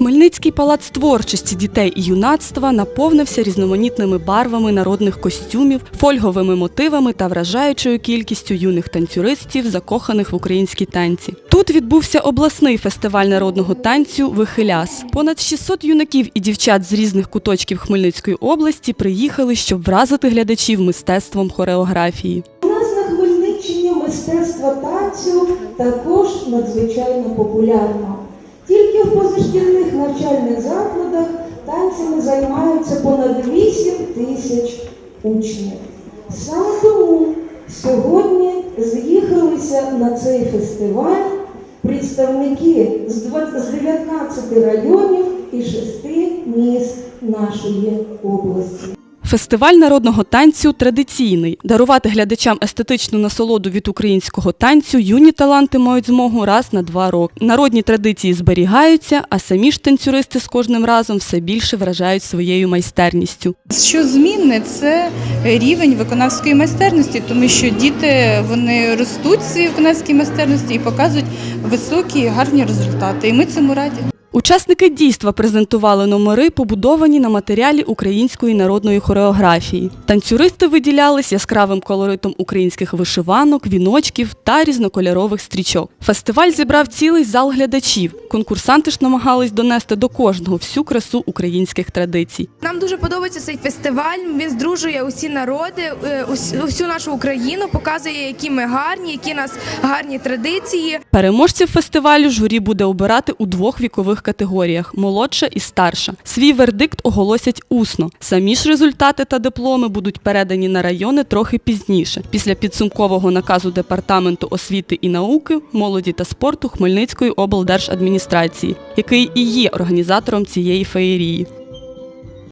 Хмельницький палац творчості дітей і юнацтва наповнився різноманітними барвами народних костюмів, фольговими мотивами та вражаючою кількістю юних танцюристів, закоханих в українські танці. Тут відбувся обласний фестиваль народного танцю Вихиляс. Понад 600 юнаків і дівчат з різних куточків Хмельницької області приїхали, щоб вразити глядачів мистецтвом хореографії. Хмельниччині мистецтво танцю також надзвичайно популярно. Тільки в позашкільних навчальних закладах танцями займаються понад 8 тисяч учнів. Саме тому сьогодні з'їхалися на цей фестиваль представники з 20 з 19 районів і 6 міст нашої області. Фестиваль народного танцю традиційний. Дарувати глядачам естетичну насолоду від українського танцю юні таланти мають змогу раз на два роки. Народні традиції зберігаються, а самі ж танцюристи з кожним разом все більше вражають своєю майстерністю. Що змінне, це рівень виконавської майстерності, тому що діти вони ростуть в виконавській майстерності і показують високі гарні результати. І ми цьому раді. Учасники дійства презентували номери, побудовані на матеріалі української народної хореографії. Танцюристи виділялись яскравим колоритом українських вишиванок, віночків та різнокольорових стрічок. Фестиваль зібрав цілий зал глядачів. Конкурсанти ж намагались донести до кожного всю красу українських традицій. Нам дуже подобається цей фестиваль. Він здружує усі народи, е, усю нашу Україну, показує, які ми гарні, які у нас гарні традиції. Переможців фестивалю журі буде обирати у двох вікових категоріях молодша і старша. Свій вердикт оголосять усно. Самі ж результати та дипломи будуть передані на райони трохи пізніше, після підсумкового наказу департаменту освіти і науки, молоді та спорту Хмельницької облдержадміністрації, який і є організатором цієї феєрії.